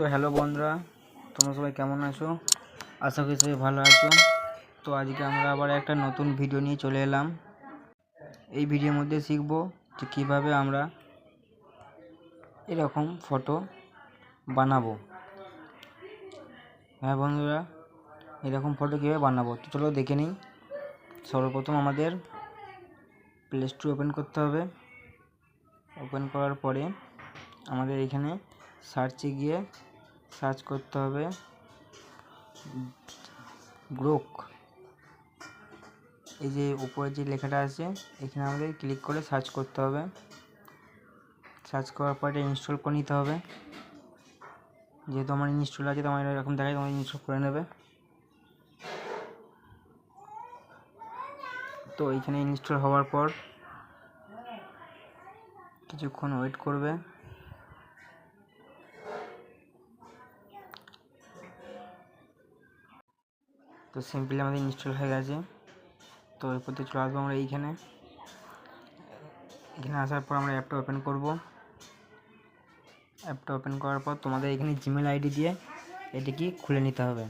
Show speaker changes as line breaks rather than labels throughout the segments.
তো হ্যালো বন্ধুরা, তোমরা সবাই কেমন আছো? আশা করি সবাই ভালো আছো। তো আজকে আমরা আবার একটা নতুন ভিডিও নিয়ে চলে এলাম। এই ভিডিওর মধ্যে শিখব যে কীভাবে আমরা এরকম ফটো বানাবো। হ্যাঁ বন্ধুরা, এরকম ফটো কীভাবে বানাবো? তো চলো দেখে নিই। সর্বপ্রথম আমাদের প্লে স্টোর ওপেন করতে হবে। ওপেন করার পরে আমাদের এখানে সার্চে গিয়ে সার্চ করতে হবে। গ্রোক। এই যে উপরে যে লেখাটা আছে, এখানে আমাদের ক্লিক করে সার্চ করতে হবে। সার্চ করার পর এটা ইনস্টল করে নিতে হবে। যেহেতু আমার ইনস্টল আছে তো আমার এরকম দেখায়, তোমার ইনস্টল করে নেবে। তো এইখানে ইনস্টল হওয়ার পর কিছুক্ষণ ওয়েট করবে। তো সিম্পলি আমাদের ইনস্টল হয়ে গেছে। তো এরপর চলে আসব আমরা এইখানে। এখানে আসার পর আমরা অ্যাপটা ওপেন করব। অ্যাপটা ওপেন করার পর তোমাদের এখানে জিমেল আইডি দিয়ে এটিকে খুলে নিতে হবে।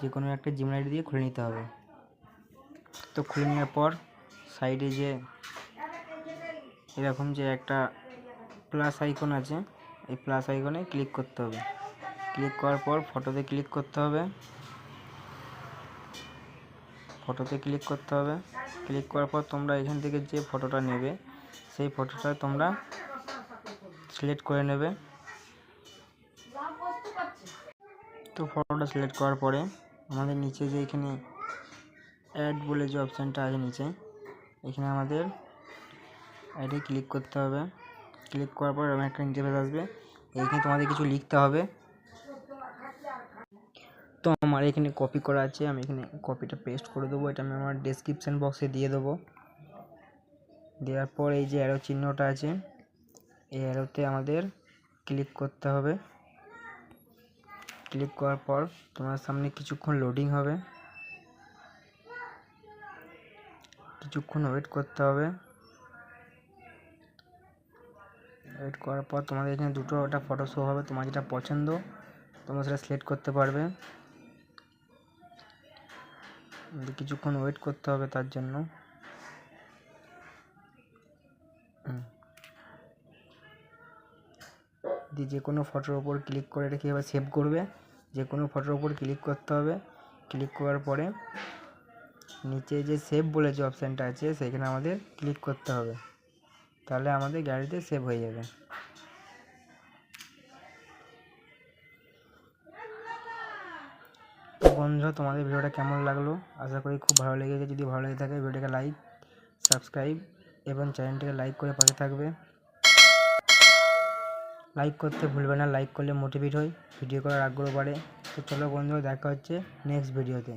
যে কোনো একটা জিমেল আইডি দিয়ে খুলে নিতে হবে। তো খুলে নেওয়ার পর সাইডে যে এরকম যে একটা প্লাস আইকন আছে, এই প্লাস আইকনে ক্লিক করতে হবে। ক্লিক করার পর ফটোতে ক্লিক করতে হবে। ফটোতে ক্লিক করতে হবে। ক্লিক করার পর তোমরা এখান থেকে যে ফটোটা নেবে, সেই ফটোটা তোমরা সিলেক্ট করে নেবে। তো ফটোটা সিলেক্ট করার পরে আমাদের নিচে যে এখানে অ্যাড বলে যে অপশানটা আছে নিচে, এখানে আমাদের অ্যাডে ক্লিক করতে হবে। ক্লিক করার পর একটা ইন্টারফেস আসবে। এইখানে তোমাদের কিছু লিখতে হবে। তো আমার এখানে কপি করা আছে, আমি এখানে কপিটা পেস্ট করে দেবো, এটা আমি আমার ডেসক্রিপশান বক্সে দিয়ে দেবো। দেওয়ার পর এই যে অ্যারো চিহ্নটা আছে, এই অ্যারোতে আমাদের ক্লিক করতে হবে। ক্লিক করার পর তোমার সামনে কিছুক্ষণ লোডিং হবে। কিছুক্ষণ ওয়েট করতে হবে। ওয়েট করার পর তোমাদের এখানে দুটো ওটা ফটো শো হবে, তোমার যেটা পছন্দ, তোমরা সেটা সিলেক্ট করতে পারবে। কিছুক্ষণ ওয়েট করতে হবে তার জন্য। দিয়ে যে কোনো ফটোর ওপর ক্লিক করে রেখে এবার সেভ করবে। যে কোনো ফটোর ওপর ক্লিক করতে হবে। ক্লিক করার পরে নিচে যে সেভ বলে যে অপশানটা আছে, সেখানে আমাদের ক্লিক করতে হবে। তাহলে আমাদের গ্যালারিতে সেভ হয়ে যাবে। তো বন্ধুরা, তোমাদের ভিডিওটা কেমন লাগল? আশা করি খুব ভালো লেগেছে। যদি ভালো লেগে থাকে, ভিডিওটাকে লাইক সাবস্ক্রাইব এবং চ্যানেলটাকে লাইক করে পাশে থাকবে। লাইক করতে ভুলবে না। লাইক করলে মোটিভেট হয়। ভিডিও করার আগ্রহ বাড়ে। তো চলো বন্ধুরা, দেখা হচ্ছে নেক্সট ভিডিওতে